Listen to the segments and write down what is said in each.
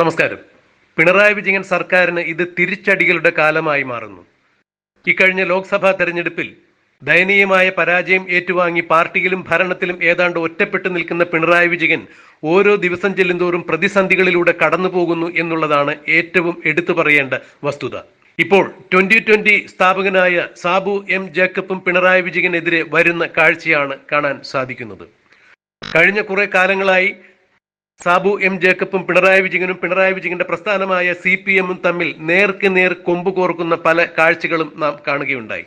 നമസ്കാരം. പിണറായി വിജയൻ സർക്കാരിന് ഇത് തിരിച്ചടികളുടെ കാലമായി മാറുന്നു. ഇക്കഴിഞ്ഞ ലോക്സഭാ തെരഞ്ഞെടുപ്പിൽ ദയനീയമായ പരാജയം ഏറ്റുവാങ്ങി പാർട്ടിയിലും ഭരണത്തിലും ഏതാണ്ട് ഒറ്റപ്പെട്ടു നിൽക്കുന്ന പിണറായി വിജയൻ ഓരോ ദിവസം ചെല്ലുന്തോറും പ്രതിസന്ധികളിലൂടെ കടന്നുപോകുന്നു എന്നുള്ളതാണ് ഏറ്റവും എടുത്തു പറയേണ്ട വസ്തുത. ഇപ്പോൾ ട്വന്റി ട്വന്റി സ്ഥാപകനായ സാബു എം ജേക്കബും പിണറായി വിജയനെതിരെ വരുന്ന കാഴ്ചയാണ് കാണാൻ സാധിക്കുന്നത്. കഴിഞ്ഞ കുറെ കാലങ്ങളായി സാബു എം ജേക്കബും പിണറായി വിജയനും പിണറായി വിജയന്റെ പ്രസ്ഥാനമായ സി പി എമ്മും തമ്മിൽ നേർക്ക് നേർ കൊമ്പ് കോർക്കുന്ന പല കാഴ്ചകളും നാം കാണുകയുണ്ടായി.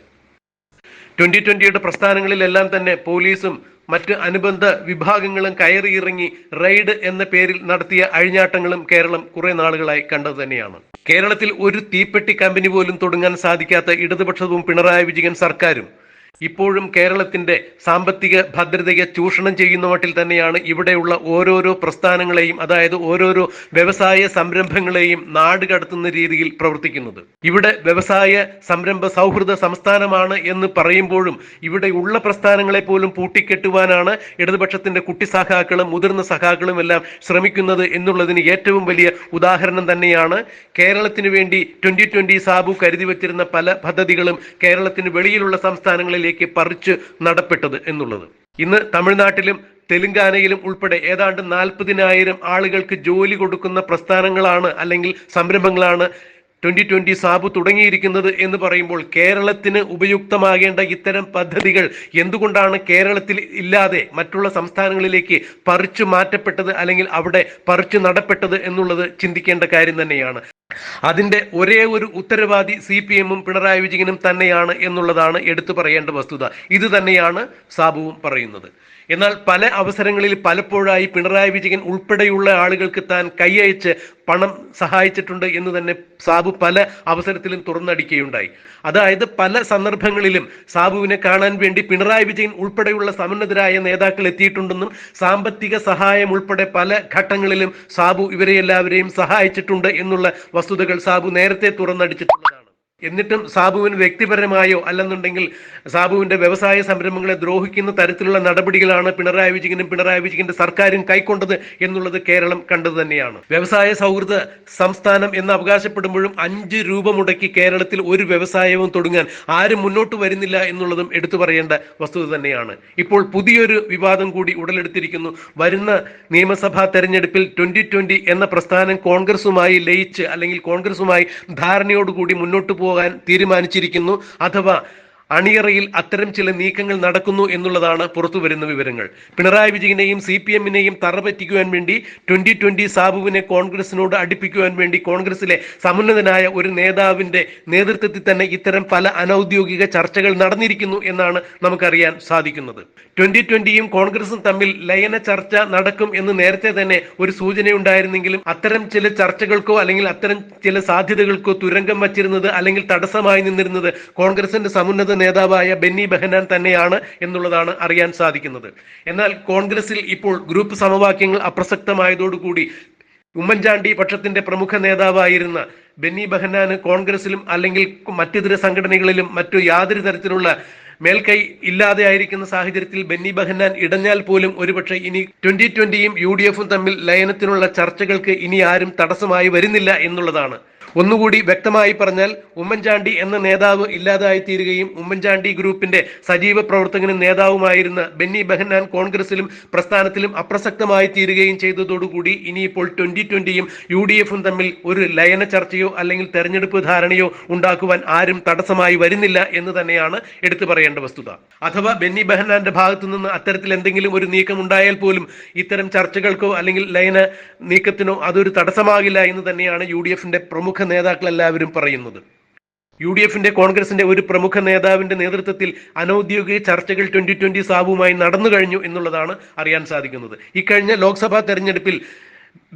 ട്വന്റി ട്വന്റിയുടെ പ്രസ്ഥാനങ്ങളിലെല്ലാം തന്നെ പോലീസും മറ്റ് അനുബന്ധ വിഭാഗങ്ങളും കയറിയിറങ്ങി റെയ്ഡ് എന്ന പേരിൽ നടത്തിയ അഴിഞ്ഞാട്ടങ്ങളും കേരളം കുറെ നാളുകളായി കണ്ടത് തന്നെയാണ്. കേരളത്തിൽ ഒരു തീപ്പെട്ടി കമ്പനി പോലും തുടങ്ങാൻ സാധിക്കാത്ത ഇടതുപക്ഷവും പിണറായി വിജയൻ സർക്കാരും ഇപ്പോഴും കേരളത്തിന്റെ സാമ്പത്തിക ഭദ്രതയെ ചൂഷണം ചെയ്യുന്ന മട്ടിൽ തന്നെയാണ് ഇവിടെയുള്ള ഓരോരോ പ്രസ്ഥാനങ്ങളെയും അതായത് ഓരോരോ വ്യവസായ സംരംഭങ്ങളെയും നാട് കടത്തുന്ന രീതിയിൽ പ്രവർത്തിക്കുന്നത്. ഇവിടെ വ്യവസായ സംരംഭ സൗഹൃദ സംസ്ഥാനമാണ് എന്ന് പറയുമ്പോഴും ഇവിടെ ഉള്ള പ്രസ്ഥാനങ്ങളെ പോലും പൂട്ടിക്കെട്ടുവാനാണ് ഇടതുപക്ഷത്തിന്റെ കുട്ടി സഖാക്കളും മുതിർന്ന സഖാക്കളും എല്ലാം ശ്രമിക്കുന്നത് എന്നുള്ളതിന് ഏറ്റവും വലിയ ഉദാഹരണം തന്നെയാണ്. കേരളത്തിന് വേണ്ടി ട്വന്റി ട്വന്റി സാബു കരുതി വച്ചിരുന്ന പല പദ്ധതികളും കേരളത്തിന് വെളിയിലുള്ള സംസ്ഥാനങ്ങളിലേക്ക് പറിച്ച് നടപ്പെട്ടത് എന്നുള്ളത്. ഇന്ന് തമിഴ്നാട്ടിലും തെലുങ്കാനയിലും ഉൾപ്പെടെ ഏതാണ്ട് നാൽപ്പതിനായിരം ആളുകൾക്ക് ജോലി കൊടുക്കുന്ന പ്രസ്ഥാനങ്ങളാണ് അല്ലെങ്കിൽ സംരംഭങ്ങളാണ് ട്വന്റി ട്വന്റി സാബു തുടങ്ങിയിരിക്കുന്നത് എന്ന് പറയുമ്പോൾ കേരളത്തിന് ഉപയുക്തമാകേണ്ട ഇത്തരം പദ്ധതികൾ എന്തുകൊണ്ടാണ് കേരളത്തിൽ ഇല്ലാതെ മറ്റുള്ള സംസ്ഥാനങ്ങളിലേക്ക് പറിച്ചു മാറ്റപ്പെട്ടത് അല്ലെങ്കിൽ അവിടെ പറിച്ചു നടപ്പെട്ടത് എന്നുള്ളത് ചിന്തിക്കേണ്ട കാര്യം തന്നെയാണ്. അതിന്റെ ഒരേ ഒരു ഉത്തരവാദി സി പി എമ്മും പിണറായി വിജയനും തന്നെയാണ് എന്നുള്ളതാണ് എടുത്തു പറയേണ്ട വസ്തുത. ഇത് തന്നെയാണ് സാബുവും പറയുന്നത്. എന്നാൽ പല അവസരങ്ങളിൽ പലപ്പോഴായി പിണറായി വിജയൻ ഉൾപ്പെടെയുള്ള ആളുകൾക്ക് താൻ കൈയയച്ച് പണം സഹായിച്ചിട്ടുണ്ട് എന്ന് തന്നെ സാബു പല അവസരത്തിലും തുറന്നടിക്കുകയുണ്ടായി. അതായത് പല സന്ദർഭങ്ങളിലും സാബുവിനെ കാണാൻ വേണ്ടി പിണറായി വിജയൻ ഉൾപ്പെടെയുള്ള സമന്നതരായ നേതാക്കൾ എത്തിയിട്ടുണ്ടെന്നും സാമ്പത്തിക സഹായം ഉൾപ്പെടെ പല ഘട്ടങ്ങളിലും സാബു ഇവരെ എല്ലാവരെയും സഹായിച്ചിട്ടുണ്ട് എന്നുള്ള വസ്തുതകൾ സാബു നേരത്തെ തുറന്നടിച്ചിട്ടുള്ളതാണ്. എന്നിട്ടും സാബുവിന് വ്യക്തിപരമായോ അല്ലെന്നുണ്ടെങ്കിൽ സാബുവിന്റെ വ്യവസായ സംരംഭങ്ങളെ ദ്രോഹിക്കുന്ന തരത്തിലുള്ള നടപടികളാണ് പിണറായി വിജയനും പിണറായി വിജയന്റെ സർക്കാരും കൈക്കൊണ്ടത് എന്നുള്ളത് കേരളം കണ്ടത് തന്നെയാണ്. വ്യവസായ സൗഹൃദ സംസ്ഥാനം എന്ന് അവകാശപ്പെടുമ്പോഴും അഞ്ച് രൂപ മുടക്കി കേരളത്തിൽ ഒരു വ്യവസായവും തുടങ്ങാൻ ആരും മുന്നോട്ട് വരുന്നില്ല എന്നുള്ളതും എടുത്തു പറയേണ്ട വസ്തുത തന്നെയാണ്. ഇപ്പോൾ പുതിയൊരു വിവാദം കൂടി ഉടലെടുത്തിരിക്കുന്നു. വരുന്ന നിയമസഭാ തെരഞ്ഞെടുപ്പിൽ ട്വന്റി ട്വന്റി എന്ന പ്രസ്ഥാനം കോൺഗ്രസുമായി ലയിച്ച് അല്ലെങ്കിൽ കോൺഗ്രസുമായി ധാരണയോടുകൂടി മുന്നോട്ട് പോകാൻ തീരുമാനിച്ചിരിക്കുന്നു. അഥവാ അണിയറയിൽ അത്തരം ചില നീക്കങ്ങൾ നടക്കുന്നു എന്നുള്ളതാണ് പുറത്തു വരുന്ന വിവരങ്ങൾ. പിണറായി വിജയനെയും സി പി എമ്മിനെയും തറപറ്റിക്കുവാൻ വേണ്ടി ട്വന്റി ട്വന്റി സാബുവിനെ കോൺഗ്രസിനോട് അടുപ്പിക്കുവാൻ വേണ്ടി കോൺഗ്രസിലെ സമുന്നതനായ ഒരു നേതാവിന്റെ നേതൃത്വത്തിൽ തന്നെ ഇത്തരം പല അനൌദ്യോഗിക ചർച്ചകൾ നടന്നിരിക്കുന്നു എന്നാണ് നമുക്കറിയാൻ സാധിക്കുന്നത്. ട്വന്റി ട്വന്റിയും കോൺഗ്രസും തമ്മിൽ ലയന ചർച്ച നടക്കും എന്ന് നേരത്തെ തന്നെ ഒരു സൂചനയുണ്ടായിരുന്നെങ്കിലും അത്തരം ചില ചർച്ചകൾക്കോ അല്ലെങ്കിൽ അത്തരം ചില സാധ്യതകൾക്കോ തുരങ്കം വച്ചിരുന്നത് അല്ലെങ്കിൽ തടസ്സമായി നിന്നിരുന്നത് കോൺഗ്രസിന്റെ സമുന്നത നേതാവായ ബെന്നി ബെഹനാൻ തന്നെയാണ് എന്നുള്ളതാണ് അറിയാൻ സാധിക്കുന്നത്. എന്നാൽ കോൺഗ്രസിൽ ഇപ്പോൾ ഗ്രൂപ്പ് സമവാക്യങ്ങൾ അപ്രസക്തമായതോടുകൂടി ഉമ്മൻചാണ്ടി പക്ഷത്തിന്റെ പ്രമുഖ നേതാവായിരുന്ന ബെന്നി ബെഹനാന് കോൺഗ്രസിലും അല്ലെങ്കിൽ മറ്റിതര സംഘടനകളിലും മറ്റു യാതൊരു തരത്തിലുള്ള മേൽക്കൈ ഇല്ലാതെ ആയിരിക്കുന്ന സാഹചര്യത്തിൽ ബെന്നി ബെഹന്നാൻ ഇടഞ്ഞാൽ പോലും ഒരുപക്ഷെ ഇനി ട്വന്റി ട്വന്റിയും യു ഡി എഫും തമ്മിൽ ലയനത്തിനുള്ള ചർച്ചകൾക്ക് ഇനി ആരും തടസ്സമായി വരുന്നില്ല എന്നുള്ളതാണ്. ഒന്നുകൂടി വ്യക്തമായി പറഞ്ഞാൽ ഉമ്മൻചാണ്ടി എന്ന നേതാവ് ഇല്ലാതായി തീരുകയും ഉമ്മൻചാണ്ടി ഗ്രൂപ്പിന്റെ സജീവ പ്രവർത്തകനും നേതാവുമായിരുന്ന ബെന്നി ബെഹന്നാൻ കോൺഗ്രസിലും പ്രസ്ഥാനത്തിലും അപ്രസക്തമായി തീരുകയും ചെയ്തതോടുകൂടി ഇനിയിപ്പോൾ ട്വന്റി ട്വന്റിയും യു ഡി എഫും തമ്മിൽ ഒരു ലയന ചർച്ചയോ അല്ലെങ്കിൽ തെരഞ്ഞെടുപ്പ് ധാരണയോ ഉണ്ടാക്കുവാൻ ആരും തടസ്സമായി വരുന്നില്ല എന്ന് തന്നെയാണ് എടുത്തു പറയേണ്ട വസ്തുത. അഥവാ ബെന്നി ബെഹന്നാന്റെ ഭാഗത്തു നിന്ന് അത്തരത്തിൽ എന്തെങ്കിലും ഒരു നീക്കം ഉണ്ടായാൽ പോലും ഇത്തരം ചർച്ചകൾക്കോ അല്ലെങ്കിൽ ലയന നീക്കത്തിനോ അതൊരു തടസ്സമാകില്ല എന്ന് തന്നെയാണ് യു ഡി എഫിന്റെ പ്രമുഖ നേതാക്കൾ എല്ലാവരും പറയുന്നത്. യു ഡി എഫിന്റെ കോൺഗ്രസിന്റെ ഒരു പ്രമുഖ നേതാവിന്റെ നേതൃത്വത്തിൽ അനൌദ്യോഗിക ചർച്ചകൾ ട്വന്റി ട്വന്റി സാബുമായി നടന്നു കഴിഞ്ഞു എന്നുള്ളതാണ് അറിയാൻ സാധിക്കുന്നത്. ഇക്കഴിഞ്ഞ ലോക്സഭാ തെരഞ്ഞെടുപ്പിൽ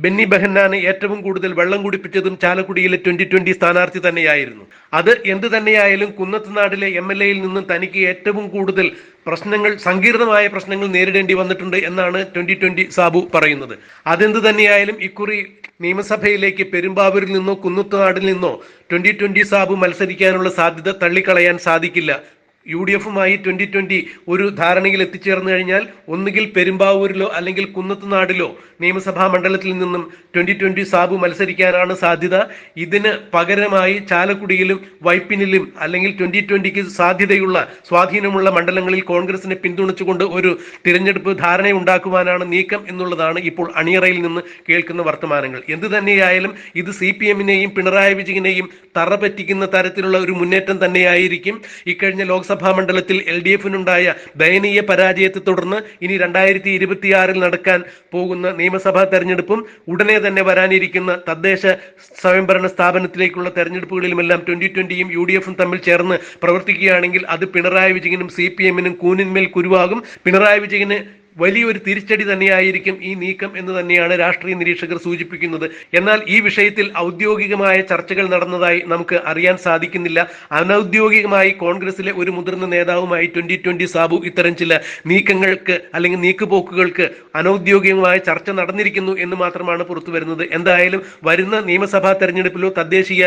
ബെന്നി ബെഹന്നാന് ഏറ്റവും കൂടുതൽ വെള്ളം കുടിപ്പിച്ചതും ചാലക്കുടിയിലെ ട്വന്റി ട്വന്റി സ്ഥാനാർത്ഥി തന്നെയായിരുന്നു. അത് എന്ത് തന്നെയായാലും കുന്നത്തുനാടിലെ എം എൽ എയിൽ നിന്നും തനിക്ക് ഏറ്റവും കൂടുതൽ പ്രശ്നങ്ങൾ സങ്കീർണമായ പ്രശ്നങ്ങൾ നേരിടേണ്ടി വന്നിട്ടുണ്ട് എന്നാണ് ട്വന്റി ട്വന്റി സാബു പറയുന്നത്. അതെന്ത് തന്നെയായാലും ഇക്കുറി നിയമസഭയിലേക്ക് പെരുമ്പാവൂരിൽ നിന്നോ കുന്നത്തുനാടിൽ നിന്നോ ട്വന്റി ട്വന്റി സാബു മത്സരിക്കാനുള്ള സാധ്യത തള്ളിക്കളയാൻ സാധിക്കില്ല. യു ഡി എഫുമായി ട്വന്റി ട്വന്റി ഒരു ധാരണയിൽ എത്തിച്ചേർന്നു കഴിഞ്ഞാൽ ഒന്നുകിൽ പെരുമ്പാവൂരിലോ അല്ലെങ്കിൽ കുന്നത്തുനാടിലോ നിയമസഭാ മണ്ഡലത്തിൽ നിന്നും ട്വന്റി ട്വന്റി സാബു മത്സരിക്കാനാണ് സാധ്യത. ഇതിന് പകരമായി ചാലക്കുടിയിലും വൈപ്പിനിലും അല്ലെങ്കിൽ ട്വന്റി ട്വന്റിക്ക് സാധ്യതയുള്ള സ്വാധീനമുള്ള മണ്ഡലങ്ങളിൽ കോൺഗ്രസിനെ പിന്തുണച്ചുകൊണ്ട് ഒരു തിരഞ്ഞെടുപ്പ് ധാരണയുണ്ടാക്കുവാനാണ് നീക്കം എന്നുള്ളതാണ് ഇപ്പോൾ അണിയറയിൽ നിന്ന് കേൾക്കുന്ന വർത്തമാനങ്ങൾ. എന്തു തന്നെയായാലും ഇത് സി പി എമ്മിനെയും പിണറായി വിജയനെയും തറ പറ്റിക്കുന്ന തരത്തിലുള്ള ഒരു മുന്നേറ്റം തന്നെയായിരിക്കും. ഇക്കഴിഞ്ഞ ലോക്സഭാ മണ്ഡലത്തിൽ എൽ ഡി എഫിനുണ്ടായ ദയനീയ പരാജയത്തെ തുടർന്ന് ഇനി രണ്ടായിരത്തി ഇരുപത്തിയാറിൽ നടക്കാൻ പോകുന്ന നിയമസഭാ തെരഞ്ഞെടുപ്പും ഉടനെ തന്നെ വരാനിരിക്കുന്ന തദ്ദേശ സ്വയംഭരണ സ്ഥാപനത്തിലേക്കുള്ള തെരഞ്ഞെടുപ്പുകളിലുമെല്ലാം ട്വന്റി ട്വന്റിയും യു ഡി എഫും തമ്മിൽ ചേർന്ന് പ്രവർത്തിക്കുകയാണെങ്കിൽ അത് പിണറായി വിജയനും സി പി എമ്മിനും കൂനിന്മേൽ കുരുവാകും. പിണറായി വിജയന് വലിയൊരു തിരിച്ചടി തന്നെയായിരിക്കും ഈ നീക്കം എന്ന് തന്നെയാണ് രാഷ്ട്രീയ നിരീക്ഷകർ സൂചിപ്പിക്കുന്നത്. എന്നാൽ ഈ വിഷയത്തിൽ ഔദ്യോഗികമായ ചർച്ചകൾ നടന്നതായി നമുക്ക് അറിയാൻ സാധിക്കുന്നില്ല. അനൌദ്യോഗികമായി കോൺഗ്രസിലെ ഒരു മുതിർന്ന നേതാവുമായി ട്വന്റി ട്വന്റി സാബു ഇത്തരം ചില നീക്കങ്ങൾക്ക് അല്ലെങ്കിൽ നീക്കുപോക്കുകൾക്ക് അനൌദ്യോഗികമായ ചർച്ച നടന്നിരിക്കുന്നു എന്ന് മാത്രമാണ് പുറത്തു വരുന്നത്. എന്തായാലും വരുന്ന നിയമസഭാ തെരഞ്ഞെടുപ്പിലോ തദ്ദേശീയ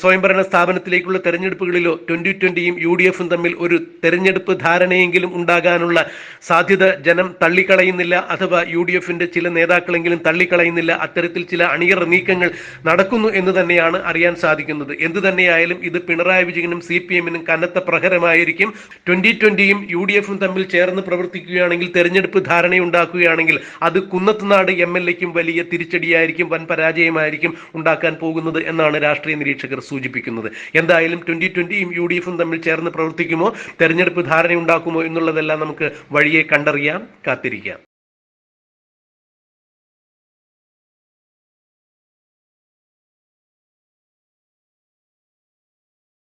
സ്വയംഭരണ സ്ഥാപനത്തിലേക്കുള്ള തെരഞ്ഞെടുപ്പുകളിലോ ട്വന്റി ട്വന്റിയും യു ഡി എഫും തമ്മിൽ ഒരു തെരഞ്ഞെടുപ്പ് ധാരണയെങ്കിലും ഉണ്ടാകാനുള്ള സാധ്യത ജനം തള്ളിക്കളയുന്നില്ല അഥവാ യു ഡി എഫിന്റെ ചില നേതാക്കളെങ്കിലും തള്ളിക്കളയുന്നില്ല. അത്തരത്തിൽ ചില അണിയർ നീക്കങ്ങൾ നടക്കുന്നു എന്ന് തന്നെയാണ് അറിയാൻ സാധിക്കുന്നത്. എന്തു തന്നെയായാലും ഇത് പിണറായി വിജയനും സി പി എമ്മിനും കനത്ത പ്രഹരമായിരിക്കും. ട്വന്റി ട്വന്റിയും യു ഡി എഫും തമ്മിൽ ചേർന്ന് പ്രവർത്തിക്കുകയാണെങ്കിൽ തെരഞ്ഞെടുപ്പ് ധാരണയുണ്ടാക്കുകയാണെങ്കിൽ അത് കുന്നത്തുനാട് എം എൽ എക്കും വലിയ തിരിച്ചടിയായിരിക്കും വൻ പരാജയമായിരിക്കും ഉണ്ടാക്കാൻ പോകുന്നത് എന്നാണ് രാഷ്ട്രീയ നിരീക്ഷകർ സൂചിപ്പിക്കുന്നത്. എന്തായാലും ട്വന്റി ട്വന്റിയും യു ഡി എഫും തമ്മിൽ ചേർന്ന് പ്രവർത്തിക്കുമോ തെരഞ്ഞെടുപ്പ് ധാരണയുണ്ടാക്കുമോ എന്നുള്ളതെല്ലാം നമുക്ക് വഴിയെ കണ്ടറിയാം. കാത്തിരിക്കാം.